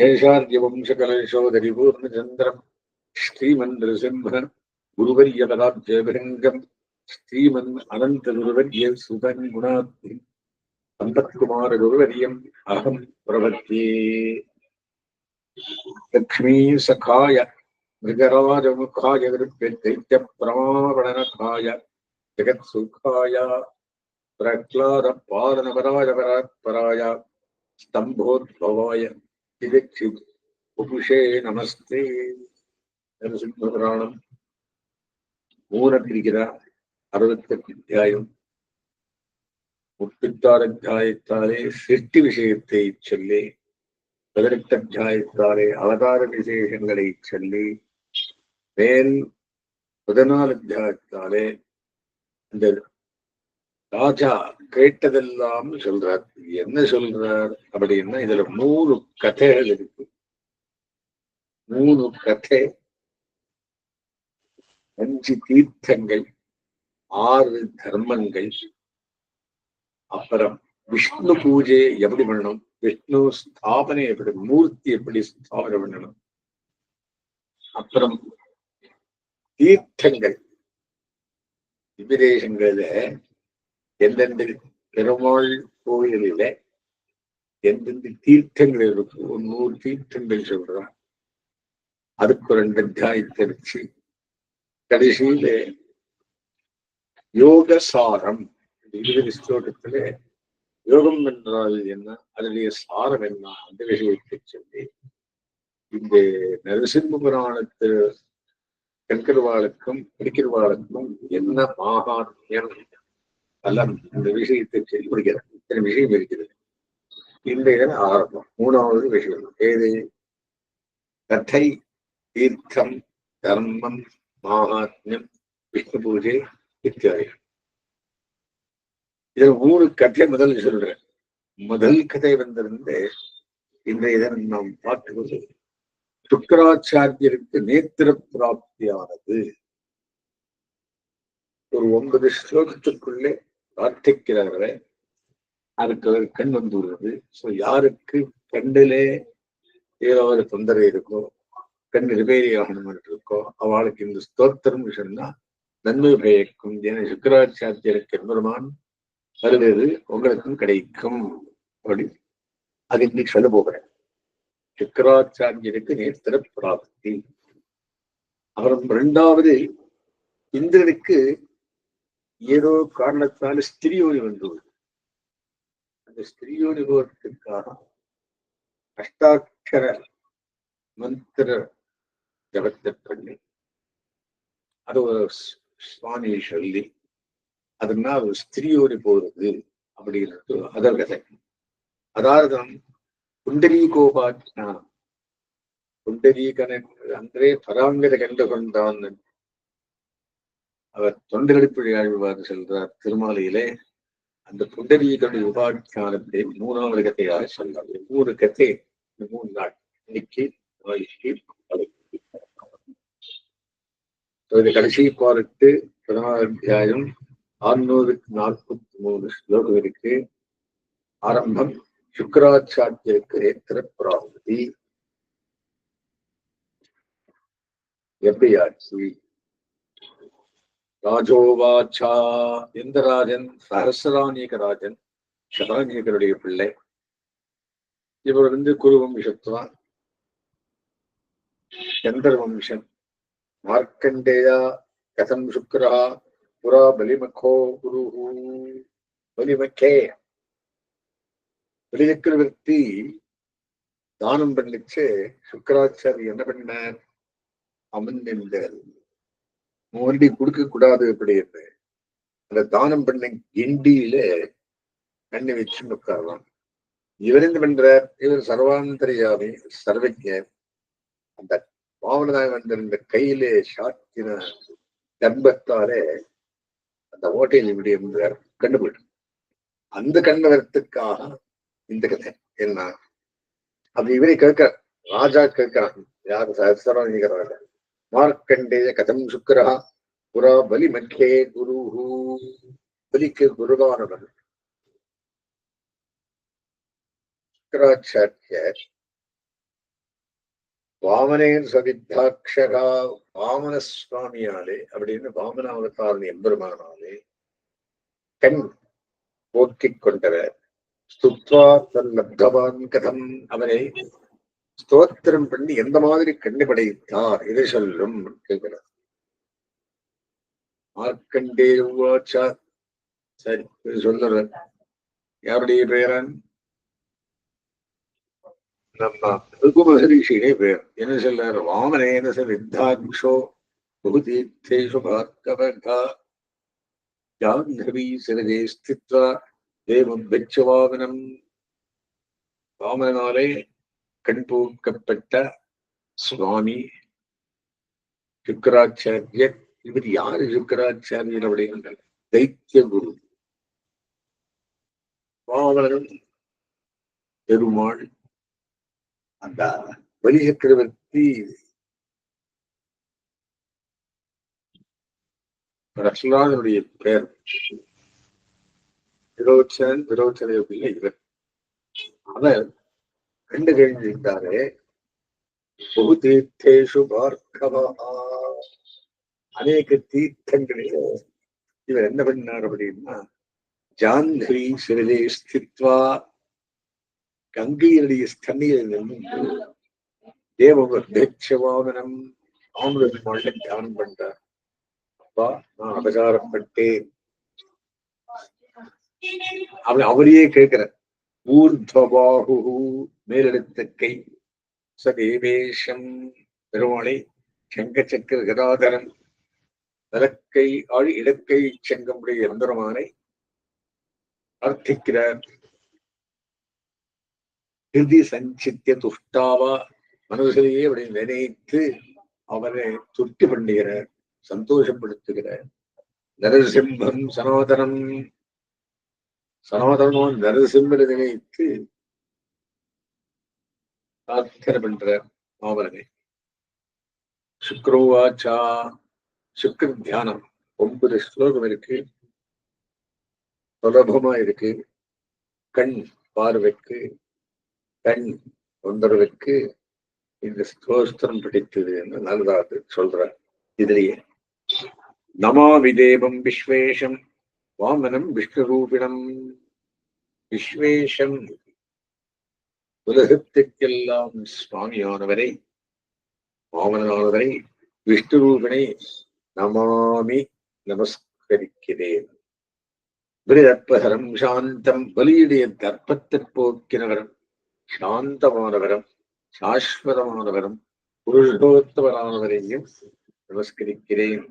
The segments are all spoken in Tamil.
சேஷாரியவம்சகலேஷோதரிபூர்ணச்சந்திரம் ஸ்ரீமன் நிருசிம்ஹ குருவரியகதாப்ஜயபிரங்கம் ஸ்ரீமன் அனந்த குருவரிய சுதன் குணாத்மி சம்பத்குமார குருவரியம் அகம் பிரபத்தே லக்ஷ்மீ சகாய மிருகராஜமுகாய தைத்திய பிரமாபணனகாய ஜெகத்சுகாய பிரஹ்லாத பாலனபராய பராத்பராய ஸ்தம்போத்பவாய திகச்சித் உபுஷே நமஸ்தே. புராணம் நரசிம்மபுராணம் மூலப்பிரிகிறார் அறுபத்தெட்டு அத்தியாயம். முப்பத்தாறு அத்தியாயத்தாலே சிருஷ்டி விஷயத்தை சொல்லி பதினெட்டு அத்தியாயத்தாலே அவதார விசேஷங்களை சொல்லி மேல் பதினாலு அத்தியாயத்தாலே இந்த ராஜா கேட்டதெல்லாம் சொல்றார். என்ன சொல்றார்? அப்படின்னா இதுல மூணு கதைகள் இருக்கு. மூணு கதை. அஞ்சு தீர்த்தங்கள் ஆறு தர்மங்கள். அப்புறம் விஷ்ணு பூஜை எப்படி பண்ணணும்? விஷ்ணு ஸ்தாபனை எப்படி மூர்த்தி எப்படி ஸ்தாபனை பண்ணணும்? அப்புறம் தீர்த்தங்கள். விபதேசங்கள்ல எந்தெந்த பெருமாள் கோயிலில எந்தெந்த தீர்த்தங்கள் இருக்கு ஒரு நூறு தீர்த்தங்கள் சொல்றான். அதுக்கு ரெண்டு அத்தியாயத்தை வச்சு கடைசியில யோக சாரம் இருபது ஸ்லோகத்துல யோகம் என்றால் என்ன? அதனுடைய சாரம் என்ன? அந்த விஷயத்தை சொல்லி இந்த நரசிம்ம புராணத்து கண்கர்வாளுக்கும் படிக்கிறவாளுக்கும் என்ன மாகாத்மியம் எல்லாம் இந்த விஷயத்தை சொல்லி இத்தனை விஷயம் இருக்கிறது. இந்த இதன் ஆரம்பம். மூணாவது விஷயம். ஏது? கதை தீர்த்தம் தர்மம் மகாத்மியம் விஷ்ணு பூஜை இத்தியாதி. இதில் மூணு கதை முதல் சொல்றேன். முதல் கதை வந்திருந்து இந்த இதன் நாம் பார்க்கும்போது சுக்கராச்சாரியருக்கு நேத்திர பிராப்தியானது. ஒரு ஒன்பது ஸ்லோகத்துக்குள்ளே பிரார்த்திக்கிறார்களே அதுக்கு கண் வந்து விடுறது ஸோ யாருக்கு கண்ணிலே ஏதாவது தொந்தரவு இருக்கோ கண் ரிபேரி ஆகணும் இருக்கோ அவளுக்கு இந்த ஸ்தோத்திரம் சொன்னா நன்மை பயக்கும். என சுக்கராச்சாரியருக்கு எம்பெருமான் வருவது உங்களுக்கும் கிடைக்கும். அப்படி அது இன்னைக்கு சொல்ல போகிறேன். சுக்கராச்சாரியருக்கு நேத்திர பிராப்தி. அப்புறம் இரண்டாவது இந்திரனுக்கு ஏதோ காரணத்தால் ஸ்திரியோனி வந்துள்ளது அந்த ஸ்திரியோனி போவதற்காக அஷ்டாட்சர மந்திர ஜபத்தை பண்ணி அது ஒரு சுவாமியை சொல்லி அதனால ஒரு ஸ்திரியோனி போகிறது அப்படின்றது அதர் கதை. அதாவது புண்டரீகோபாஜ்னா புண்டரீகனை அன்றே பராங்கத கண்டு கொண்டான் அவர் தொண்டரெடுப்பழி ஆழ்வார் செல்றார் திருமாலையிலே அந்த புண்டரீகனுடைய உபாக்கியானத்தை மூணாவது கதையாக சொன்னார் ஒவ்வொரு கதை இந்த மூணு நாள் இன்னைக்கு கடைசி பாருக்கு பதினாறு அத்தியாயம் ஆறுநூறுக்கு நாற்பத்தி மூணு ஸ்லோகம் இருக்கு ஆரம்பம். சுக்கராச்சாரியருக்கு ஏத்திர பிராப்தி எப்படியாச்சு? ராஜோவாச்சா எந்த ராஜன் சஹசிராணிக ராஜன் சதானிகருடைய பிள்ளை. இவர் வந்து குரு வம்சத்துவா சந்திர வம்சன் மார்க்கண்டேயா கதம் சுக்கரா புரா பலிமக்கோ குரு பலிமக்கே. பலிசக்கரவர்த்தி தானம் பண்ணிச்சு சுக்கராச்சாரி என்ன பண்ணார்? அமர்ந்திருந்தார். மறுபடி கொடுக்க கூடாது அப்படின்னு அந்த தானம் பண்ண கிண்டியில கண்ணை வச்சு உட்காரலாம் இவர் என்ன பண்றார்? இவர் சர்வாந்தரியாமி சர்வஜர் அந்த பாவனதாய் வந்திருந்த கையிலே சாத்தின தர்பத்தாலே அந்த ஓட்டையில் இப்படி இருந்தார் கண்டு அந்த கண்ணவரத்துக்காக இந்த கதை. என்ன? அது இவரை கேட்கிறார். ராஜா கேட்கிறான் யார்? சரவணிக்கிறாங்க மார்க்கண்டேய கதம் சுக்கரா புறா பலி மத்தியே குரு பலிக்கு குருவானவன் சுக்கராச்சாரியர் வாமனேர் சவித்தாட்சகா வாமன சுவாமியாலே அப்படின்னு வாமன அவதாரன் எம்பெருமானாலே கண் போக்கிக் கொண்டவர். ஸ்துத்வா தல்லப்தவான் கதம். அவரை ஸ்தோத்திரம் பண்ணி எந்த மாதிரி கண்ணு படைத்தார் இதை சொல்லும் கேட்கிறார். மார்க்கண்டே உவாச்சா? சரி சொல்லுற யாருடைய பேரன் நம்ம ருகு மகரிஷியே பேர் என்ன சொல்றாரு? வாமனேன ச வித்தாட்சோ பகுதீர்த்தேஷு பார்க்கவகா ஜாஹ்னவி சிறதே ஸ்தித்வா. தேவம் வெச்சவாகனம் வாமனாலே கண்பூக்கப்பட்ட சுவாமி சுக்கராச்சாரியர். இவர் யாரு சுக்கராச்சாரியர் அப்படிங்கிற தைத்திய குரு. பாவலன் பெருமாள் அந்த பலி சக்கரவர்த்தி. ரஷ்லாதனுடைய பெயர். விரோச்சன் விரோச்சனை பிள்ளை இவர். அவர் கண்டு கழிஞ்சிருந்தாரே பகு தீர்த்தேஷு பார்க்கவா? அநேக தீர்த்தங்களில் இவர் என்ன பண்ணார் அப்படின்னா ஜான்ஹரி சிறிலே ஸ்தித்வா கங்கையினுடைய ஸ்தன்னியில் நின்று தேவவர்தேட்சவாகனம் ஆமுதமான தியானம் பண்றார். அப்பா நான் அபசாரப்பட்டேன். அவன் அவரையே கேட்கிற ஊர்தபாகு மேலெடுத்த கை சதேவேஷம் பெருமாளை செங்க சக்கர கதாதரன் வலக்கை ஆழி இடக்கை செங்கமுடைய மந்திரமானை பிரார்த்திக்கிறார் கிருதி சஞ்சித்திய துஷ்டாவா மனதிலேயே அப்படி நினைத்து அவரை துர்த்தி பண்ணுகிறார் சந்தோஷப்படுத்துகிறார். நரசிம்மம் சனாதனம் சனாதனமான நரசிம்மனை நினைத்து பிரார்த்தனை என்ற மாவரனை சுக்ரோவாச்சா சுக்ர தியானம் ஒன்பது ஸ்லோகம் இருக்கு. சுலபமா இருக்கு. கண் பார்வைக்கு கண் தொந்தரவுக்கு இந்த ஸ்தோஸ்திரம் பிடித்தது என்று நல்லதாக சொல்ற. இதுலயே. நமாவி தேவம் விஸ்வேஷம். வாமனம் விஷ்ணுரூபிணம். விஸ்வேஷம். உலகத்திற்கெல்லாம் சுவாமியானவரை வாமனானவரை விஷ்ணுரூபிணை நமாமி நமஸ்கரிக்கிறேன். விருதற்பகரம் சாந்தம் பலியுடைய தர்ப்பத்தை போக்கினவரம் சாந்தமானவரம் சாஸ்வதமானவரம் புருஷோத்தவரானவரையும் நமஸ்கரிக்கிறேன்.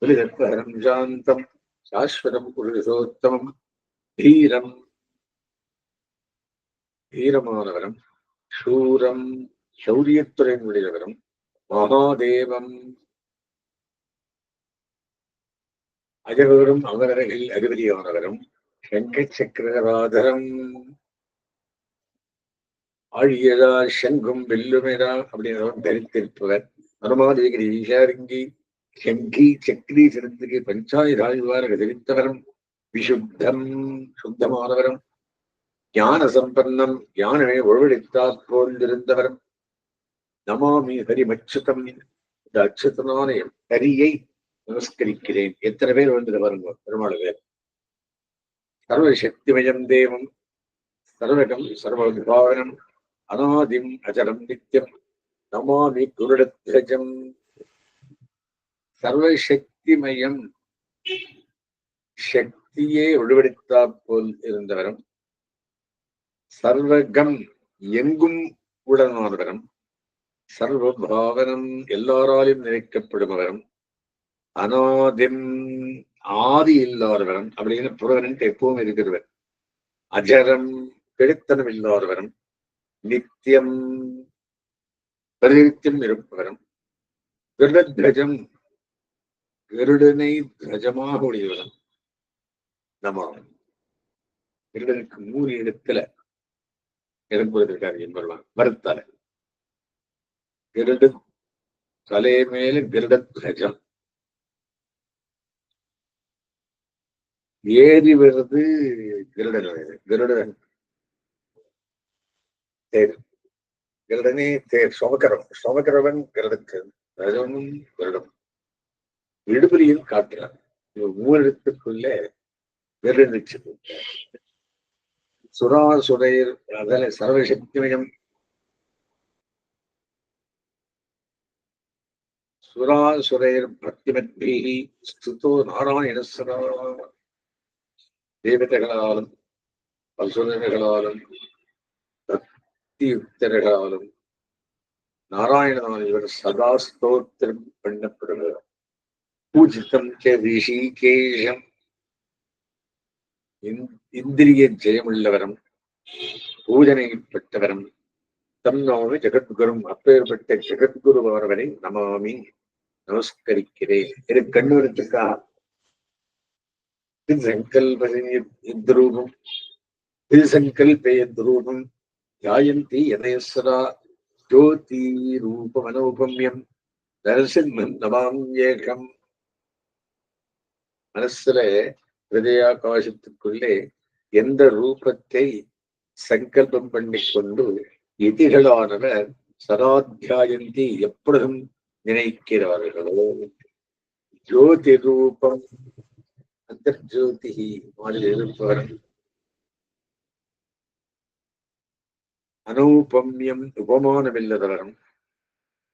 விருதற்பகரம் சாந்தம் சாஸ்வதம் புருஷோத்தமம் தீரம். தீரமானவரம் சூரம் சௌரியத்துறையின் உடையவரும் மகாதேவம். அஜகரும் அமரர்கள் அதிபதியானவரும் சங்க சக்கரராதரம் ஆழியதா செங்கும் வெல்லுமேதா அப்படின்னு தரித்திருப்பவர். அனுமாதேகிரி ஈஷாரிங்கி சங்கி சக்ரி சிறந்துக்கு பஞ்சாயிராழ்வாரக தரித்தவரும் விசுத்தம் சுத்தமானவரும் ஞான சம்பன்னம் ஞானமே ஒழுவெடுத்தாற் போன்றிருந்தவரும் நமாமி ஹரிமச்சுதம் இந்த அச்சுதனான ஹரியை நமஸ்கரிக்கிறேன் எத்தனை பேர் வந்து பாருங்க பெருமாள் சர்வசக்திமயம் தேவம் சர்வகம் சர்வவிபாவனம் அநாதிம் அஜரம் நித்யம். நமாமி குருடத்வஜம் சர்வசக்திமயம் சக்தியே ஒழுவெடுத்தா போல் இருந்தவரும் சர்வகம் எங்கும் உடனானவரும் சர்வபாவனம் எல்லாராலும் நினைக்கப்படுபவரும் அனாதிம் ஆதி இல்லாதவரும் அப்படின்னு புறவனன்ட்டு எப்பவும் இருக்கிறவர். அஜரம் கெடுத்தனம் இல்லாதவரும் நித்தியம் பிரதிநித்தியம் இருப்பவரும் கருடத்வஜம் கருடனை கஜமாக உடையவன். நம்ம கருடனுக்கு மூணு இடத்துல இறங்குவதற்காக என்பவர்கள் மறுத்தால. கருட தலை மேல கருட கஜம் ஏறி வருது கருடன் கருடன் தேர் கருடனே தேர் சோமகரம் சோமகரவன் கிருடக்கு ரஜமும் கருடம் விடுபலியும் காட்டுறான் மூலத்துக்குள்ள வெறுநிச்சு சுரா சுரையர் அதல சர்வசக்திமயம். சுராசுரையர் பக்திமத்பீகி ஸ்துதோ நாராயணஸ்வரா. தேவதைகளாலும் பசுரர்களாலும் பக்தியுக்தர்களாலும் நாராயணனால் இவர் சதா ஸ்தோத்திரம் பண்ணப்படுகிறார். பூஜிதம் ச ரிஷிகேஷம் இந்திரிய ஜெயமுள்ளவரும் பூஜனைப்பட்டவரும் தம் நோமி ஜெகத்குரும் அப்பேற்பட்ட ஜெகத்குரு அவர்களை நமாமி நமஸ்கரிக்கிறேன் இது கண்ணுறத்துக்காக திருசங்கல்பரூபம் திருசங்கல்பயத்ரூபம் ஜாயந்தி யதயஸ்வரா ஜோதி ரூபமனோபம்யம். நரசிம்மன் நமாம் ஏகம். மனசுல ஹிருதயாகாசத்துக்குள்ளே எந்த ரூபத்தை சங்கல்பம் பண்ணிக்கொண்டு எதிர்களானவர் சதாத்தியாயந்தி எப்பொழுதும் நினைக்கிறார்களோ? ஜோதி ரூபம் அந்தர்ஜோதி மாதிரி இருப்பவர் அனௌபம்யம் உபமானமில்லதவரும்.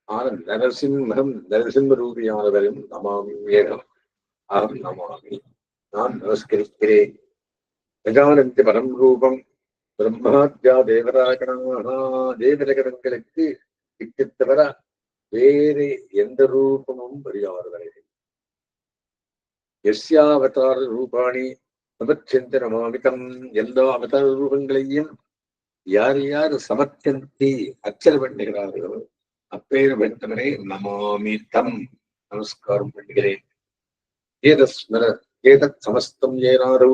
ஆனால் நரசிம்மம் நரசிம்ம ரூபியானவரும் நமாமி வேகம் அகம் நமாமி. நான் நமஸ்கரிக்கிறேன். கஜானந்தி பரம் ரூபம். பிரம்மாத்யா தேவராகணா தேவரகணங்களுக்கு விட்டு தவிர வேறு எந்த ரூபமும் அறியாதவர்கள் எஸ்யாவதார ரூபாணி சமச்சந்திரமாமிதம் எல்லா அவதார ரூபங்களையும் யார் யார் சமச்சந்தி அச்சர பண்ணுகிறார்களோ அப்பேர் பெற்றவரை நமாமி தம். நமஸ்காரம் பண்ணுகிறேன். ஏதஸ்மர ஏதத் சமஸ்தம் ஏனாரோ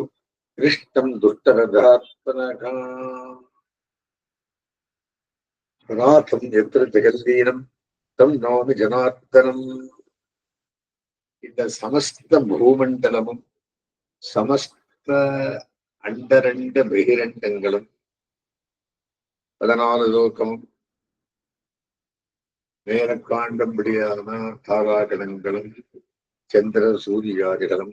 கிருஷ்ணம் துஷ்டரதாத்மனகா எத்திர ஜெகல்லீனம் தம் நோமி ஜனார்த்தனம் இந்த சமஸ்த பூமண்டலமும் சமஸ்த அண்டரண்ட பகிரண்டங்களும் பதினாலு லோகமும் மேல காண்டபடியான தாராகணங்களும் சந்திர சூரியாதிகளும்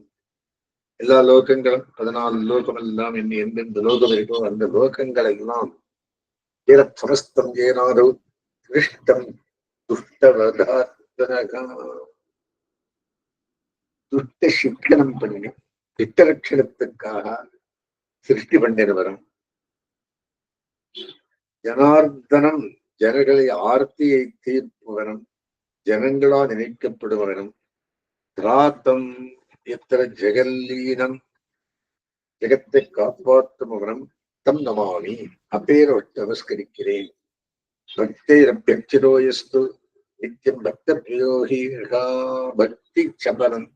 எல்லா லோகங்களும் பதினாலு லோகம் எல்லாம் என்ன எந்தெந்த லோகம் இருக்கோ அந்த லோகங்கள் எல்லாம் சமஸ்தம் ஏனாரோ கிருஷ்டம் துஷ்ட சிக்கனம் பண்ணி திட்டலட்சணத்துக்காக சிருஷ்டி பண்ணினவரும். ஜனார்தனம் ஜனங்களை ஆர்த்தியை தீர்ப்பவனும் ஜனங்களால் நினைக்கப்படுபவனும் திராத்தம் எத்தனை ஜெகல்லீனம் ஜெகத்தை காப்பாற்றுபவனும் தம் நமாமி அப்பேரோட்டு நமஸ்கரிக்கிறேன் பக்திரப்பியச்சிரோயஸ்து நித்தியம் பக்த பிரியோகி பக்தி சபலம்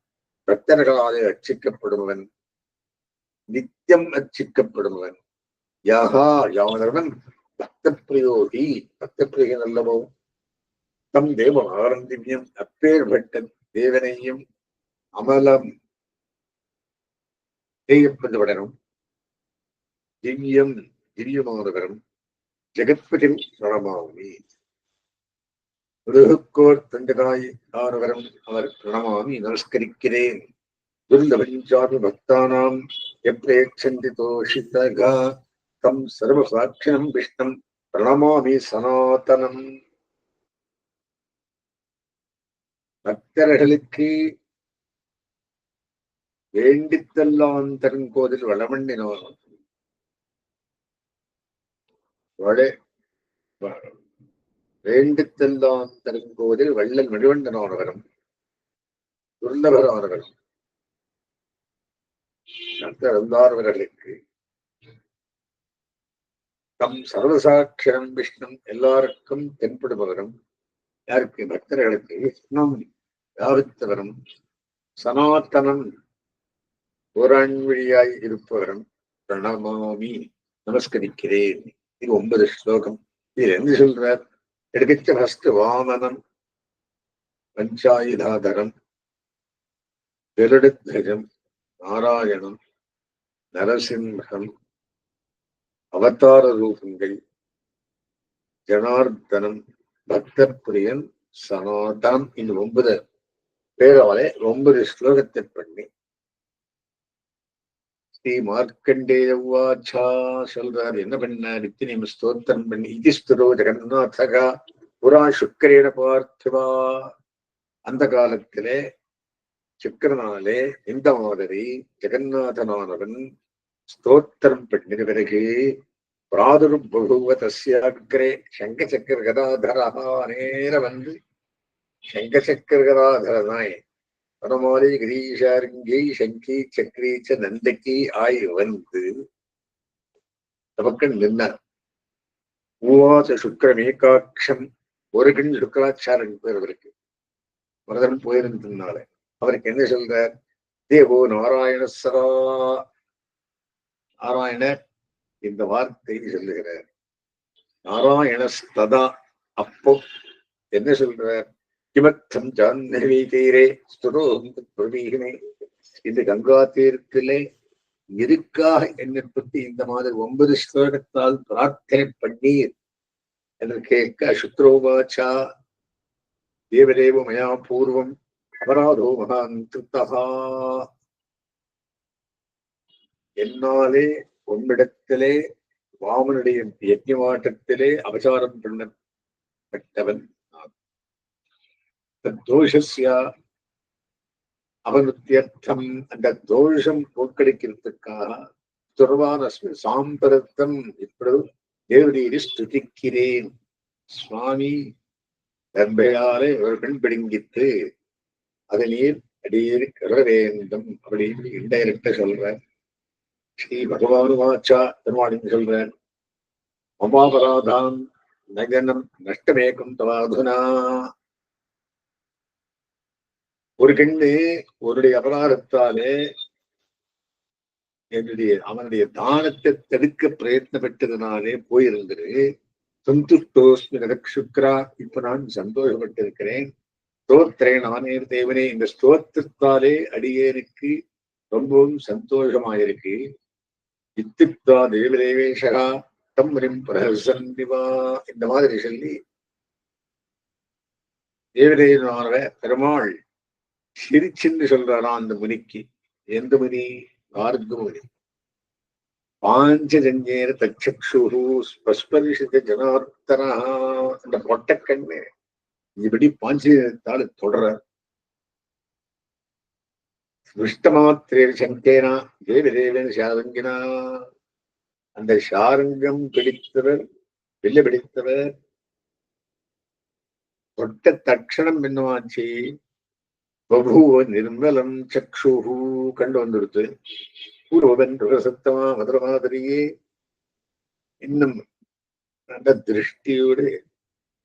பக்தர்களாலே அர்ச்சிக்கப்படுபவன் நித்தியம் அர்ச்சிக்கப்படுபவன் யாகா யாவனவன் பக்த பிரியோகி பக்த பிரியன் அல்லவோ தம் தேவம் ஆரந்திவியம் பட்டன் தேவனையும் அமலம் செய்யப்பட்டுவிடனும் திவ்யம் திவ்யமானவரும் ஜெகத்பதின் பிரணமாமி முருகக்கோர் தண்டகாய் ஆனவரும் அவர் பிரணமாமி நமஸ்கரிக்கிறேன். துர்லபஞ்சாமி பக்தானாம் எப்ரேட்சந்தி தோஷிதகா தம் சர்வசாட்சியம் விஷ்ணம் பிரணமாமி சனாதனம். பக்தர்களுக்கு வேண்டித்தெல்லாம் தருங்கோதில் வளமண்ணினோம் வேண்டுத்தெல்லாம் தருங்கோதில் வள்ளல் மணிவண்டனானவரும் துர்லபரானவரும் இருந்தார்வர்களுக்கு தம் சர்வசாட்சியம் விஷ்ணம் எல்லாருக்கும் தென்படுபவரும் யாருக்கு? பக்தர்களுக்கு. விஷ்ணம் வியாபித்தவரும் சனாத்தனம் ஓராண்மொழியாய் இருப்பவரும் பிரணமாமி. நமஸ்கரிக்கிறேன். இது ஒன்பது ஸ்லோகம். இது என்ன சொல்றார்? எடுக்கச்ச ஹஸ்து வாமனம் பஞ்சாயுதாதரம் பெருடத்வஜம் நாராயணம் நரசிம்ஹம் அவதார ரூபங்கள் ஜனார்தனம் பக்தப்பிரியன் சனாதனம். இந்த ஒன்பது பேரவரை ஒன்பது ஸ்லோகத்தை பண்ணி ஸ்ரீ மார்க்கண்டேயவாச்சா சொல்றாரு. என்ன பண்ணார்? இத்தனை ஸ்தோத்திரம் பண்ணி. இது ஸ்துரோ ஜெகநாதகா புறா சுக்கரேன பார்த்திவா. அந்த காலத்திலே சுக்கரனாலே இந்த மாதிரி ஜெகநாதனானவன் ஸ்தோத்திரம் பண்ணின பிறகு பிராதுர்பகுவ சங்க சக்கர கதாதரா நேர வந்து சங்கசக்கர பரமாலி கிரீஷாரிங்கை சங்கி சக்ரீச்ச நந்தகி ஆய் வந்து நமக்கு நின்னார் மூவாச சுக்கரமேகாட்சம் ஒரு கண் சுக்கராச்சாரன் பேர் அவருக்கு வரதன் போயிருந்ததுனால அவருக்கு என்ன சொல்றார்? தேவோ நாராயண சரா நாராயணர் இந்த வார்த்தை சொல்லுகிறார். நாராயணஸ்ததா அப்போ என்ன சொல்றார்? கிமர்த்தம் ஜான்னவி தீரே ஸ்துரோம் இந்த கங்கா தீர்த்திலே எதுக்காக என்னை பற்றி இந்த மாதிரி ஒன்பது ஸ்லோகத்தால் பிரார்த்தனை பண்ணீர். என்று கேட்க சுக்ரோவாச்சா தேவதேவ மயா பூர்வம் அபராதோ மகான் திருத்தகா. என்னாலே உன்னிடத்திலே வாமனுடைய யஜ்யமாட்டத்திலே அபசாரம் பண்ணப்பட்டவன் தோஷஸ்ய அவனுத்தியர்த்தம். அந்த தோஷம் போக்கடிக்கிறதுக்காக துர்வானஸ்மி சாம்பரத்தம் இப்பொழுது தேவதீரி ஸ்துதிக்கிறேன். சுவாமி தர்பையாலே இவர்கள் பெண் பிடுங்கித்து அதை நீர் அடியேறி கருத வேண்டும் அப்படின்னு இன்டைரக்டா சொல்றேன் ஸ்ரீ பகவானு வாச்சா பெருமாளின்னு சொல்றேன் மமாபராதான் நகனம் நஷ்டமேக்கும் தவாதுனா. ஒரு கண்ணு ஒருடைய அபராதத்தாலே என்னுடைய அவனுடைய தானத்தை தடுக்க பிரயத்னப்பட்டதுனாலே போயிருந்தது. சந்துஷ்டோஸ்மி நகசுக்ரா இப்ப நான் சந்தோஷப்பட்டிருக்கிறேன். ஸ்தோத்திரே நானே தேவனே இந்த ஸ்தோத்திரத்தாலே அடியேனுக்கு ரொம்பவும் சந்தோஷமாயிருக்கு. இத்திப்தா தேவதேவேஷகா தம்ரிம் பிரசன்னிவா இந்த மாதிரி சொல்லி தேவதேவனான பெருமாள் சிரிச்சுன்னு சொல்றானா அந்த முனிக்கு. எந்த முனி? ஆர்க்கு முனி. பாஞ்சஜஞ்சேர ஸ்பஸ்பரிஷித ஜனார்த்தனா. அந்த பொட்டக்கண்ணு இப்படி பாஞ்சஜத்தால் தொடர்றார். விஷ்டமாத்திரே சங்கேனா தேவதேவன் சாரங்கினா. அந்த சாரங்கம் பிடித்தவர் வெள்ள பிடித்தவர். தொட்ட தட்சணம் என்னவாச்சு? பபூவ நிர்மலம் சக்ஷுஹு கண்டு வந்துடுத்து. பூர்வவன் சத்தமா மதுரமாதிரியே. இன்னும் நல்ல திருஷ்டியோடு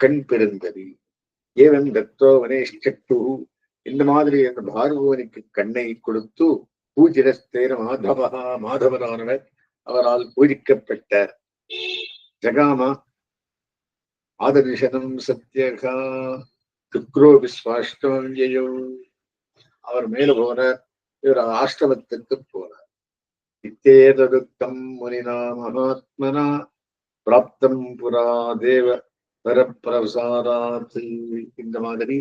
கண் பிறந்தது. ஏவன் தத்தோ வனேஷ்சக்டு இந்த மாதிரி அந்த பார்வனுக்கு கண்ணை கொடுத்து பூஜிரஸ்தேர மாதவா மாதவரானவர் அவரால் பூஜிக்கப்பட்ட ஜகாமா. ஆதரிசனம் சத்யகா சுக்ரோ விஸ்வாஷ்டோ அவர் மேல போனார் இவர் ஆஷ்டமத்துக்கு போனார் இத்தேததுக்தம் முனினா மகாத்மனா பிராப்தம் புரா தேவ பரப்பிரசாராத் இந்த மாதிரி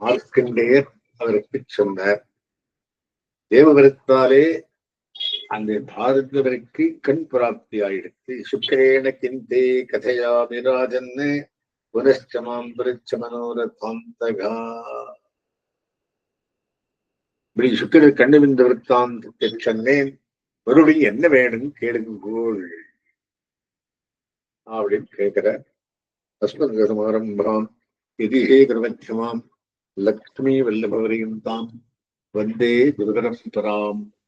மார்க்கண்டேயர் அவருக்கு சொன்னார். தேவவரத்தாலே அந்த பாரதவருக்கு கண் பிராப்தி ஆயிடுத்து சுக்கரேன கிந்தே கதையா விராஜன்னு புனச்சமாம் பரிச்ச மனோரதாந்தகா இப்படி சுக்கரர் கண்டு சொன்னேன். மறுபடியும் என்ன வேணும் கேளுங்கோள். அப்படின்னு கேட்கிற அஸ்மத்கமாரம்பாம் எதிகே கிரமச்சமாம் லக்ஷ்மி வல்லபவரையும் தாம் வந்தே துர்கரம் பராம்